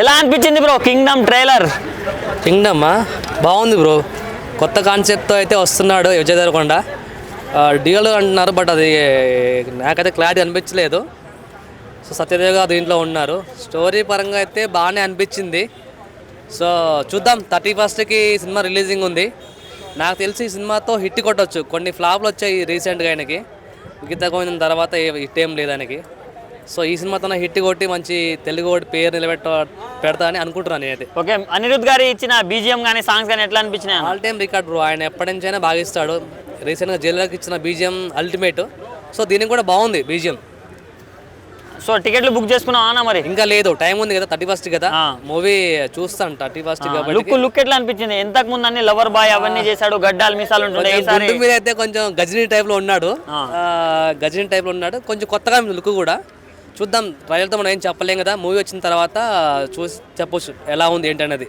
ఎలా అనిపించింది bro? Kingdom trailer. కింగ్డమ్మా బాగుంది బ్రో. కొత్త కాన్సెప్ట్తో అయితే వస్తున్నాడు విజయ్ దేవరకొండ. డియల్ అంటున్నారు బట్ అది నాకైతే క్లారిటీ అనిపించలేదు. సో సత్యదేవ్ గారు దీంట్లో ఉన్నారు. స్టోరీ పరంగా అయితే బాగానే అనిపించింది. సో చూద్దాం థర్టీ ఫస్ట్కి సినిమా రిలీజింగ్ ఉంది. నాకు తెలిసి ఈ సినిమాతో హిట్ కొట్టచ్చు. కొన్ని ఫ్లాప్లు వచ్చాయి రీసెంట్గా ఆయనకి. గీత గోవిందం తర్వాత హిట్ ఏం లేదు ఆయనకి సో ఈ సినిమాతో హిట్ కొట్టి మంచి తెలుగు ఒకటి పేరు నిలబెట్ట పెడతా అని అనుకుంటున్నాను నేనైతే. ఓకే అనిరుద్ గారి ఇచ్చిన బీజిఎం కానీ సాంగ్స్ కానీ ఎట్లా అనిపించినాయి? ఆల్ టైమ్ రికార్డ్ బ్రో ఆయన ఎప్పటి నుంచైనా బాగా ఇస్తాడు రీసెంట్గా జైలర్కి ఇచ్చిన బీజిఎం అల్టిమేట్ సో దీనికి కూడా బాగుంది బీజిఎం. సో టికెట్లు బుక్ చేసుకున్నావా మరి? ఇంకా లేదు టైం ఉంది కదా థర్టీ ఫస్ట్ కదా. మూవీ చూస్తాను థర్టీ ఫస్ట్ లుక్ లుక్ ఎట్లా అనిపించింది? ఎంతకు ముందు అన్ని లవర్ బాయ్ అవన్నీ చేశాడు గడ్డాలు మీసాలు మీద అయితే కొంచెం గజనీ టైప్లో ఉన్నాడు. గజనీ టైప్లో ఉన్నాడు. కొంచెం కొత్తగా లుక్ కూడా. చూద్దాం. ట్రైలర్తో మనం ఏం చెప్పలేం కదా. మూవీ వచ్చిన తర్వాత చూసి చెప్పొచ్చు ఎలా ఉంది ఏంటి అనేది